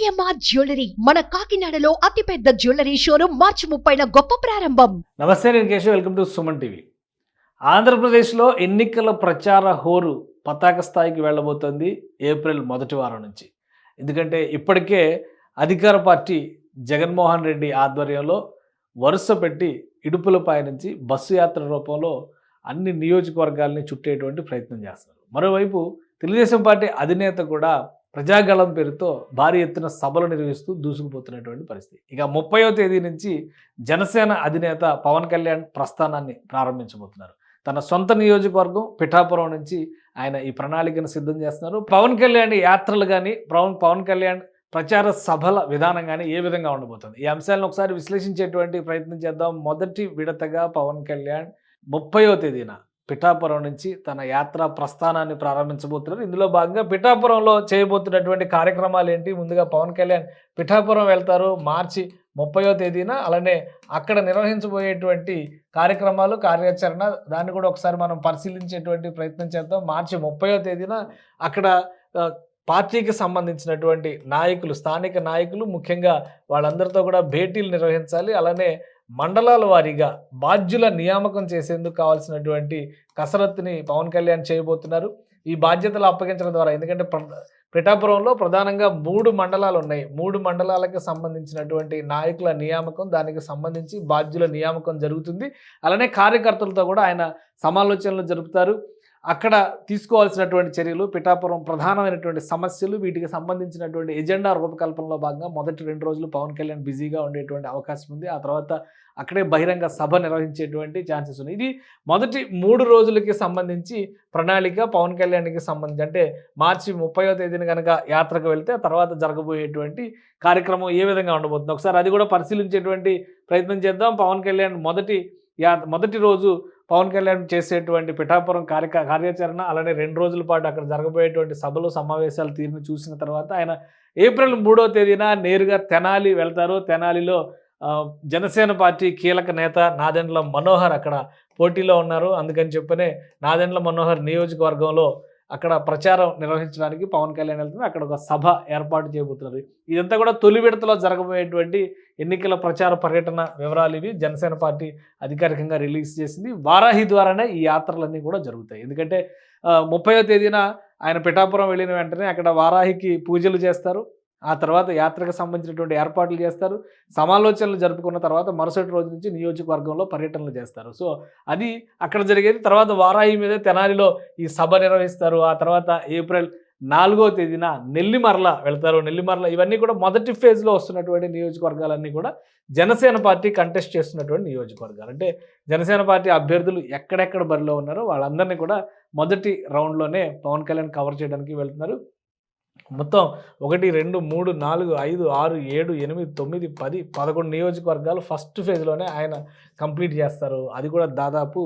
AMR jewellery? మన కాకినాడలో అతిపెద్ద జ్యువెలరీ షోరూమ్ మార్చి ముప్పైన గొప్ప ప్రారంభం. నమస్తే నేను Keshav welcome to Suman TV. ఆంధ్రప్రదేశ్లో ఎన్నికల ప్రచార హోరు పతాక స్థాయికి వెళ్ళబోతోంది ఏప్రిల్ మొదటి వారం నుంచి. ఎందుకంటే ఇప్పటికే అధికార పార్టీ జగన్మోహన్ రెడ్డి ఆధ్వర్యంలో వరుస పెట్టి ఇడుపులపై నుంచి బస్సు యాత్ర రూపంలో అన్ని నియోజకవర్గాల్ని చుట్టేటువంటి ప్రయత్నం చేస్తున్నారు. మరోవైపు తెలుగుదేశం పార్టీ అధినేత కూడా ప్రజాగళం పేరుతో భారీ ఎత్తున సభలు నిర్వహిస్తూ దూసుకుపోతున్నటువంటి పరిస్థితి. ఇక ముప్పయో తేదీ నుంచి జనసేన అధినేత పవన్ కళ్యాణ్ ప్రస్థానాన్ని ప్రారంభించబోతున్నారు. తన సొంత నియోజకవర్గం పిఠాపురం నుంచి ఆయన ఈ ప్రణాళికను సిద్ధం చేస్తున్నారు. పవన్ కళ్యాణ్ యాత్రలు కానీ పవన్ పవన్ కళ్యాణ్ ప్రచార సభల విధానం కానీ ఏ విధంగా ఉండబోతుంది? ఈ అంశాలను ఒకసారి విశ్లేషించేటువంటి ప్రయత్నం చేద్దాం. మొదటి విడతగా పవన్ కళ్యాణ్ ముప్పయో తేదీన పిఠాపురం నుంచి తన యాత్ర ప్రస్థానాన్ని ప్రారంభించబోతున్నారు. ఇందులో భాగంగా పిఠాపురంలో చేయబోతున్నటువంటి కార్యక్రమాలు ఏంటి? ముందుగా పవన్ కళ్యాణ్ పిఠాపురం వెళ్తారు. మార్చి ముప్పయో తేదీన అలానే అక్కడ నిర్వహించబోయేటువంటి కార్యక్రమాలు కార్యాచరణ దాన్ని కూడా ఒకసారి మనం పరిశీలించేటువంటి ప్రయత్నం చేద్దాం. మార్చి ముప్పయో తేదీన అక్కడ పార్టీకి సంబంధించినటువంటి నాయకులు స్థానిక నాయకులు ముఖ్యంగా వాళ్ళందరితో కూడా భేటీలు నిర్వహించాలి. అలానే మండలాల వారీగా బాధ్యుల నియామకం చేసేందుకు కావాల్సినటువంటి కసరత్తుని పవన్ కళ్యాణ్ చేయబోతున్నారు. ఈ బాధ్యతలు అప్పగించడం ద్వారా ఎందుకంటే పిఠాపురంలో ప్రధానంగా మూడు మండలాలు ఉన్నాయి. మూడు మండలాలకు సంబంధించినటువంటి నాయకుల నియామకం దానికి సంబంధించి బాధ్యుల నియామకం జరుగుతుంది. అలానే కార్యకర్తలతో కూడా ఆయన సమాలోచనలు జరుపుతారు. అక్కడ తీసుకోవాల్సినటువంటి చర్యలు పిఠాపురం ప్రధానమైనటువంటి సమస్యలు వీటికి సంబంధించినటువంటి ఎజెండా రూపకల్పనలో భాగంగా మొదటి రెండు రోజులు పవన్ కళ్యాణ్ బిజీగా ఉండేటువంటి అవకాశం ఉంది. ఆ తర్వాత అక్కడే బహిరంగ సభ నిర్వహించేటువంటి ఛాన్సెస్ ఉన్నాయి. ఇది మొదటి మూడు రోజులకి సంబంధించి ప్రణాళిక పవన్ కళ్యాణ్కి సంబంధించి అంటే మార్చి ముప్పయో తేదీన కనుక యాత్రకు వెళ్తే తర్వాత జరగబోయేటువంటి కార్యక్రమం ఏ విధంగా ఉండబోతుంది? ఒకసారి అది కూడా పరిశీలించేటువంటి ప్రయత్నం చేద్దాం. పవన్ కళ్యాణ్ మొదటి యా మొదటి రోజు పవన్ కళ్యాణ్ చేసేటువంటి పిఠాపురం కార్య కార్యాచరణ అలానే రెండు రోజుల పాటు అక్కడ జరగబోయేటువంటి సభలు సమావేశాలు తీరును చూసిన తర్వాత ఆయన ఏప్రిల్ మూడో తేదీన నేరుగా తెనాలి వెళ్తారు. తెనాలిలో జనసేన పార్టీ కీలక నేత నాదెండ్ల మనోహర్ అక్కడ పోటీలో ఉన్నారు. అందుకని చెప్పనే నాదెండ్ల మనోహర్ నియోజకవర్గంలో అక్కడ ప్రచారం నిర్వహించడానికి పవన్ కళ్యాణ్ వెళ్తున్నారు. అక్కడ ఒక సభ ఏర్పాటు చేయబోతున్నారు. ఇదంతా కూడా తొలి విడతలో జరగబోయేటువంటి ఎన్నికల ప్రచార పర్యటన వివరాలు ఇవి. జనసేన పార్టీ అధికారికంగా రిలీజ్ చేసింది. వారాహి ద్వారానే ఈ యాత్రలన్నీ కూడా జరుగుతాయి. ఎందుకంటే ముప్పయో తేదీన ఆయన పిఠాపురం వెళ్ళిన వెంటనే అక్కడ వారాహికి పూజలు చేస్తారు. ఆ తర్వాత యాత్రకు సంబంధించినటువంటి ఏర్పాట్లు చేస్తారు. సమాలోచనలు జరుపుకున్న తర్వాత మరుసటి రోజు నుంచి నియోజకవర్గంలో పర్యటనలు చేస్తారు. సో అది అక్కడ జరిగేది. తర్వాత వారాయి మీద తెనాలిలో ఈ సభ నిర్వహిస్తారు. ఆ తర్వాత ఏప్రిల్ నాలుగో తేదీన నెల్లిమర్ల వెళ్తారు. నెల్లిమర్ల ఇవన్నీ కూడా మొదటి ఫేజ్లో వస్తున్నటువంటి నియోజకవర్గాలన్నీ కూడా జనసేన పార్టీ కంటెస్ట్ చేస్తున్నటువంటి నియోజకవర్గాలు. అంటే జనసేన పార్టీ అభ్యర్థులు ఎక్కడెక్కడ బరిలో ఉన్నారో వాళ్ళందరినీ కూడా మొదటి రౌండ్లోనే పవన్ కళ్యాణ్ కవర్ చేయడానికి వెళ్తున్నారు. మొత్తం ఒకటి రెండు మూడు నాలుగు ఐదు ఆరు ఏడు ఎనిమిది తొమ్మిది పది పదకొండు నియోజకవర్గాలు ఫస్ట్ ఫేజ్లోనే ఆయన కంప్లీట్ చేస్తారు. అది కూడా దాదాపు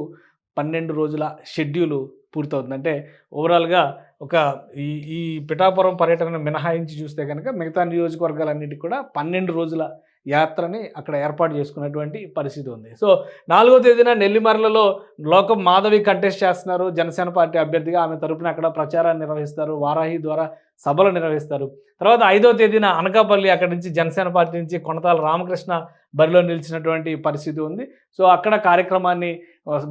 పన్నెండు రోజుల షెడ్యూల్ పూర్తవుతుంది. అంటే ఓవరాల్గా ఒక ఈ ఈ పిఠాపురం పర్యటనను మినహాయించి చూస్తే కనుక మిగతా నియోజకవర్గాలన్నిటికీ కూడా పన్నెండు రోజుల యాత్రని అక్కడ ఏర్పాటు చేసుకున్నటువంటి పరిస్థితి ఉంది. సో నాలుగో తేదీన నెల్లిమర్లలో లోకం మాధవి కంటెస్ట్ చేస్తున్నారు. జనసేన పార్టీ అభ్యర్థిగా ఆమె తరపున అక్కడ ప్రచారాన్ని నిర్వహిస్తారు. వారాహి ద్వారా సభలు నిర్వహిస్తారు. తర్వాత ఐదో తేదీన అనకాపల్లి అక్కడి నుంచి జనసేన పార్టీ నుంచి కొనతాల రామకృష్ణ బరిలో నిలిచినటువంటి పరిస్థితి ఉంది. సో అక్కడ కార్యక్రమాన్ని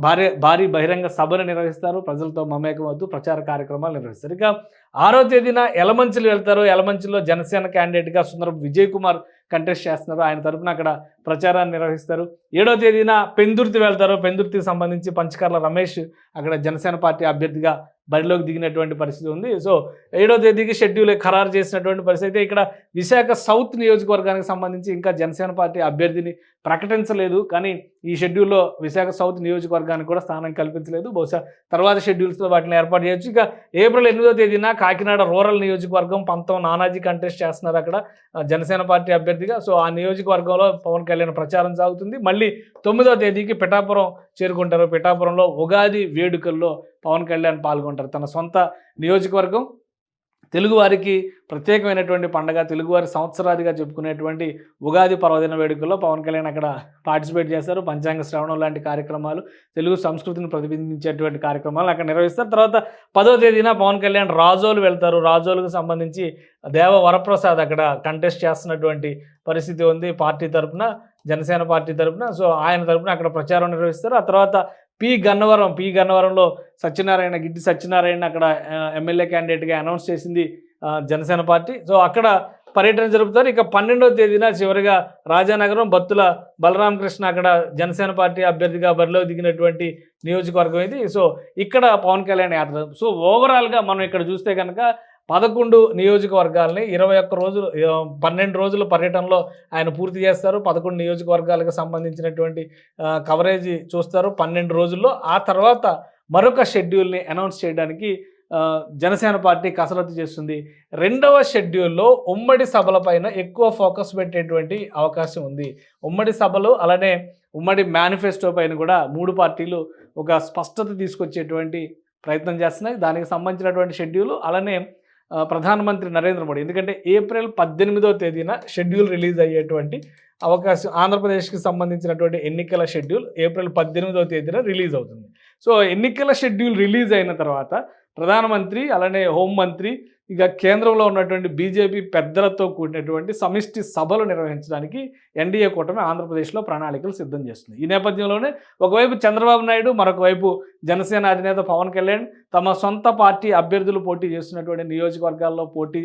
భారీ భారీ బహిరంగ సభను నిర్వహిస్తారు. ప్రజలతో మమేకమవుతూ ప్రచార కార్యక్రమాలు నిర్వహిస్తారు. ఇక ఆరో తేదీన ఎలమంచిలు వెళ్తారు. ఎలమంచిలో జనసేన క్యాండిడేట్గా సుందరం విజయ్ కుమార్ కంటెస్ట్ చేస్తున్నారు. ఆయన తరపున అక్కడ ప్రచారాన్ని నిర్వహిస్తారు. ఏడో తేదీన పెందుర్తి వెళ్తారు. పెందుర్తికి సంబంధించి పంచకర్ల రమేష్ అక్కడ జనసేన పార్టీ అభ్యర్థిగా బరిలోకి దిగినటువంటి పరిస్థితి ఉంది. సో ఏడో తేదీకి షెడ్యూల్ ఖరారు చేసినటువంటి పరిస్థితి అయితే ఇక్కడ విశాఖ సౌత్ నియోజకవర్గానికి సంబంధించి ఇంకా జనసేన పార్టీ అభ్యర్థిని ప్రకటించలేదు. కానీ ఈ షెడ్యూల్లో విశాఖ సౌత్ నియోజకవర్గానికి కూడా స్థానం కల్పించలేదు. బహుశా తర్వాత షెడ్యూల్స్లో వాటిని ఏర్పాటు చేయొచ్చు. ఇక ఏప్రిల్ ఎనిమిదో తేదీన కాకినాడ రూరల్ నియోజకవర్గం పంతం నానాజీ కంటెస్ట్ చేస్తున్నారు అక్కడ జనసేన పార్టీ అభ్యర్థిగా. సో ఆ నియోజకవర్గంలో పవన్ కళ్యాణ్ ప్రచారం సాగుతుంది. మళ్ళీ తొమ్మిదో తేదీకి పిఠాపురం చేరుకుంటారు. పిఠాపురంలో ఉగాది వేడుకల్లో పవన్ కళ్యాణ్ పాల్గొంటారు. తన సొంత నియోజకవర్గం తెలుగువారికి ప్రత్యేకమైనటువంటి పండగ తెలుగువారి సంవత్సరాదిగా చెప్పుకునేటువంటి ఉగాది పర్వదిన వేడుకల్లో పవన్ కళ్యాణ్ అక్కడ పార్టిసిపేట్ చేస్తారు పంచాంగ శ్రవణం లాంటి కార్యక్రమాలు తెలుగు సంస్కృతిని ప్రతిబింబించేటువంటి కార్యక్రమాలు అక్కడ నిర్వహిస్తారు. తర్వాత పదో తేదీన పవన్ కళ్యాణ్ రాజోలు వెళ్తారు. రాజోలకు సంబంధించి దేవ వరప్రసాద్ అక్కడ కంటెస్ట్ చేస్తున్నటువంటి పరిస్థితి ఉంది. పార్టీ తరపున జనసేన పార్టీ తరపున. సో ఆయన తరపున అక్కడ ప్రచారం నిర్వహిస్తారు. ఆ తర్వాత పి గన్నవరం పి గన్నవరంలో సత్యనారాయణ గిడ్డి సత్యనారాయణ అక్కడ ఎమ్మెల్యే క్యాండిడేట్గా అనౌన్స్ చేసింది జనసేన పార్టీ. సో అక్కడ పర్యటన జరుపుతారు. ఇక పన్నెండవ తేదీన చివరిగా రాజానగరం బత్తుల బలరామకృష్ణ అక్కడ జనసేన పార్టీ అభ్యర్థిగా బరిలో దిగినటువంటి నియోజకవర్గం ఇది. సో ఇక్కడ పవన్ కళ్యాణ్ యాత్ర. సో ఓవరాల్గా మనం ఇక్కడ చూస్తే కనుక పదకొండు నియోజకవర్గాల్ని ఇరవై ఒక్క రోజులు పన్నెండు రోజుల పర్యటనలో ఆయన పూర్తి చేస్తారు. పదకొండు నియోజకవర్గాలకు సంబంధించినటువంటి కవరేజ్ చూస్తారు పన్నెండు రోజుల్లో. ఆ తర్వాత మరొక షెడ్యూల్ని అనౌన్స్ చేయడానికి జనసేన పార్టీ కసరత్తు చేస్తుంది. రెండవ షెడ్యూల్లో ఉమ్మడి సభలపైన ఎక్కువ ఫోకస్ పెట్టేటువంటి అవకాశం ఉంది. ఉమ్మడి సభలు అలానే ఉమ్మడి మేనిఫెస్టో పైన కూడా మూడు పార్టీలు ఒక స్పష్టత తీసుకొచ్చేటువంటి ప్రయత్నం చేస్తున్నాయి. దానికి సంబంధించినటువంటి షెడ్యూల్ అలానే ప్రధానమంత్రి నరేంద్ర మోడీ. ఎందుకంటే ఏప్రిల్ పద్దెనిమిదో తేదీన షెడ్యూల్ రిలీజ్ అయ్యేటువంటి అవకాశం ఆంధ్రప్రదేశ్కి సంబంధించినటువంటి ఎన్నికల షెడ్యూల్ ఏప్రిల్ పద్దెనిమిదో తేదీన రిలీజ్ అవుతుంది. సో ఎన్నికల షెడ్యూల్ రిలీజ్ అయిన తర్వాత ప్రధానమంత్రి అలానే హోంమంత్రి ఇక కేంద్రంలో ఉన్నటువంటి బీజేపీ పెద్దలతో కూడినటువంటి సమిష్టి సభలు నిర్వహించడానికి ఎన్డీఏ కూటమి ఆంధ్రప్రదేశ్లో ప్రణాళికలు సిద్ధం చేస్తుంది. ఈ నేపథ్యంలోనే ఒకవైపు చంద్రబాబు నాయుడు మరొక వైపు జనసేన అధినేత పవన్ కళ్యాణ్ తమ సొంత పార్టీ అభ్యర్థులు పోటీ చేస్తున్నటువంటి నియోజకవర్గాల్లో పోటీ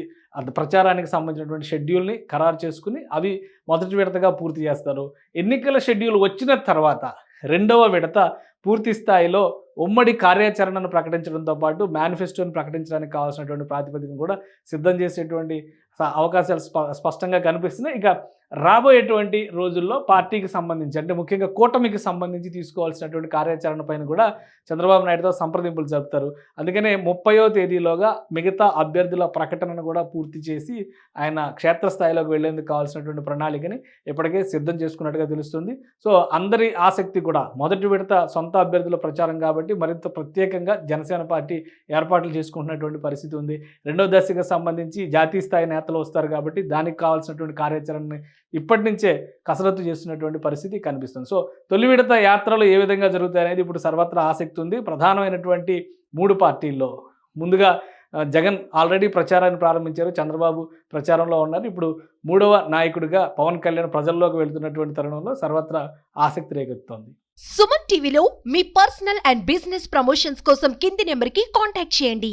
ప్రచారానికి సంబంధించినటువంటి షెడ్యూల్ని ఖరారు చేసుకుని అవి మొదటి విడతగా పూర్తి చేస్తారు. ఎన్నికల షెడ్యూల్ వచ్చిన తర్వాత రెండవ విడత పూర్తి స్థాయిలో ఉమ్మడి కార్యాచరణను ప్రకటించడంతో పాటు మేనిఫెస్టోను ప్రకటించడానికి కావాల్సినటువంటి ప్రాతిపదికను కూడా సిద్ధం చేసేటువంటి అవకాశాలు స్ప- స్పష్టంగా కనిపిస్తున్నాయి. ఇక రాబోయేటువంటి రోజుల్లో పార్టీకి సంబంధించి అంటే ముఖ్యంగా కూటమికి సంబంధించి తీసుకోవాల్సినటువంటి కార్యాచరణ పైన కూడా చంద్రబాబు నాయుడుతో సంప్రదింపులు జరుపుతారు. అందుకనే ముప్పయో తేదీలోగా మిగతా అభ్యర్థుల ప్రకటనను కూడా పూర్తి చేసి ఆయన క్షేత్రస్థాయిలోకి వెళ్ళేందుకు కావాల్సినటువంటి ప్రణాళికని ఇప్పటికే సిద్ధం చేసుకున్నట్టుగా తెలుస్తుంది. సో అందరి ఆసక్తి కూడా మొదటి విడత సొంత అభ్యర్థుల ప్రచారం కాబట్టి మరింత ప్రత్యేకంగా జనసేన పార్టీ ఏర్పాట్లు చేసుకుంటున్నటువంటి పరిస్థితి ఉంది. రెండో దశకు సంబంధించి జాతీయ స్థాయి నేత నేతలు వస్తారు కాబట్టి దానికి కావాల్సినటువంటి కార్యాచరణని ఇప్పటి నుంచే కసరత్తు చేస్తున్నటువంటి పరిస్థితి కనిపిస్తుంది. సో తొలి విడత యాత్రలు ఏ విధంగా జరుగుతాయనేది ఇప్పుడు సర్వత్రా ఆసక్తి ఉంది. ప్రధానమైనటువంటి మూడు పార్టీల్లో ముందుగా జగన్ ఆల్రెడీ ప్రచారాన్ని ప్రారంభించారు. చంద్రబాబు ప్రచారంలో ఉన్నారు. ఇప్పుడు మూడవ నాయకుడిగా పవన్ కళ్యాణ్ ప్రజల్లోకి వెళ్తున్నటువంటి తరుణంలో సర్వత్రా ఆసక్తి రేకెత్తుతోంది. సుమన్ టీవీలో మీ పర్సనల్ అండ్ బిజినెస్ ప్రమోషన్స్ కోసం కింది నెంబర్కి కాంటాక్ట్ చేయండి.